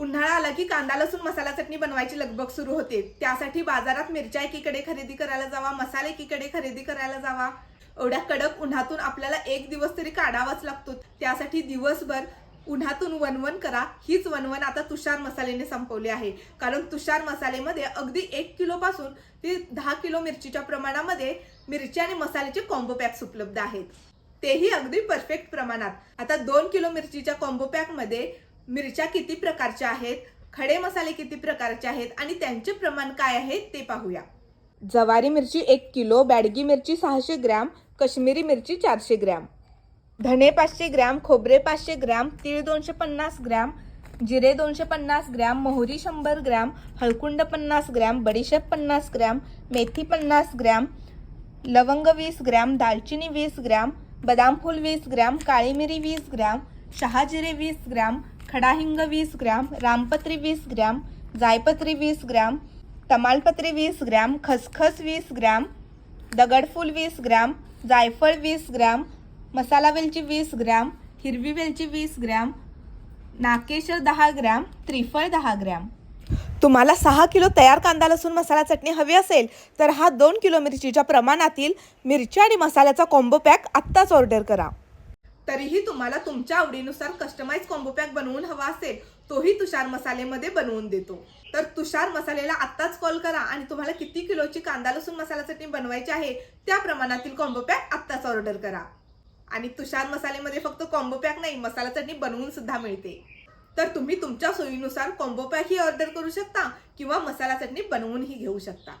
उन्हाळा आला की कांदा लसूण मसाला चटणी बनवायची लगबग सुरू होते. त्यासाठी बाजारात मिरच्या एकीकडे खरेदी करायला जावा मसाले एकीकडे खरेदी करायला जावा. एवढ्या कडक उन्हातून आपल्याला एक दिवस तरी काढावाच लागतो. त्यासाठी दिवसभर उन्हातून वनवन करा. हीच वनवन आता तुषार मसाल्याने संपवली आहे. कारण तुषार मसालेमध्ये अगदी एक किलोपासून ते दहा किलो मिरचीच्या प्रमाणामध्ये मिरची आणि मसाल्याचे कॉम्बो पॅक्स उपलब्ध आहेत. तेही अगदी परफेक्ट प्रमाणात. आता दोन किलो मिरचीच्या कॉम्बो पॅकमध्ये मिरच्या किती प्रकारच्या आहेत? खडे मसाले किती प्रकारचे आहेत? आणि त्यांचे प्रमाण काय आहे ते पाहूया. जवारी मिरची एक किलो बॅडगी मिरची सहाशे ग्रॅम कश्मीरी मिरची चारशे ग्रॅम. धणे पाचशे ग्रॅम खोबरे पाचशे ग्रॅम तीळ दोनशे पन्नास ग्रॅम जिरे दोनशे पन्नास ग्रॅम मोहरी शंभर ग्रॅम हळकुंड पन्नास ग्रॅम बडीशेप पन्नास ग्रॅम मेथी पन्नास ग्रॅम लवंग वीस ग्रॅम दालचिनी वीस ग्रॅम बदाम फूल वीस ग्रॅम काळी मिरी वीस ग्रॅम शहाजिरे वीस ग्रॅम खडाहिंग वीस ग्रॅम रामपत्री वीस ग्रॅम जायपत्री वीस ग्रॅम तमालपत्री वीस ग्रॅम खसखस वीस ग्रॅम दगडफूल वीस ग्रॅम जायफळ वीस ग्रॅम मसाला वेलची वीस ग्रॅम हिरवी वेलची वीस ग्रॅम नाकेशर दहा ग्रॅम त्रिफळ दहा ग्रॅम. तुम्हाला सहा किलो तयार कांदा लसूण मसाला चटणी हवी असेल तर हा दोन किलो मिरचीच्या प्रमाणातील मिरची आणि मसाल्याचा कॉम्बो पॅक आत्ताच ऑर्डर करा. तरीही तुम्हाला तुमच्या आवडीनुसार कस्टमाइज कॉम्बो पॅक बनवून हवा असेल तोही तुषार मसालेमध्ये बनवून देतो. तर तुषार मसालेला आत्ताच कॉल करा आणि तुम्हाला किती किलोची कांदा लसूण मसाला चटणी बनवायची आहे त्या प्रमाणातील कॉम्बो पॅक आत्ताच ऑर्डर करा. आणि तुषार मसालेमध्ये फक्त कॉम्बो पॅक नाही मसाला चटणी बनवून सुद्धा मिळते. तर तुम्ही तुमच्या सोयीनुसार कॉम्बो पॅकही ऑर्डर करू शकता किंवा मसाला चटणी बनवूनही घेऊ शकता.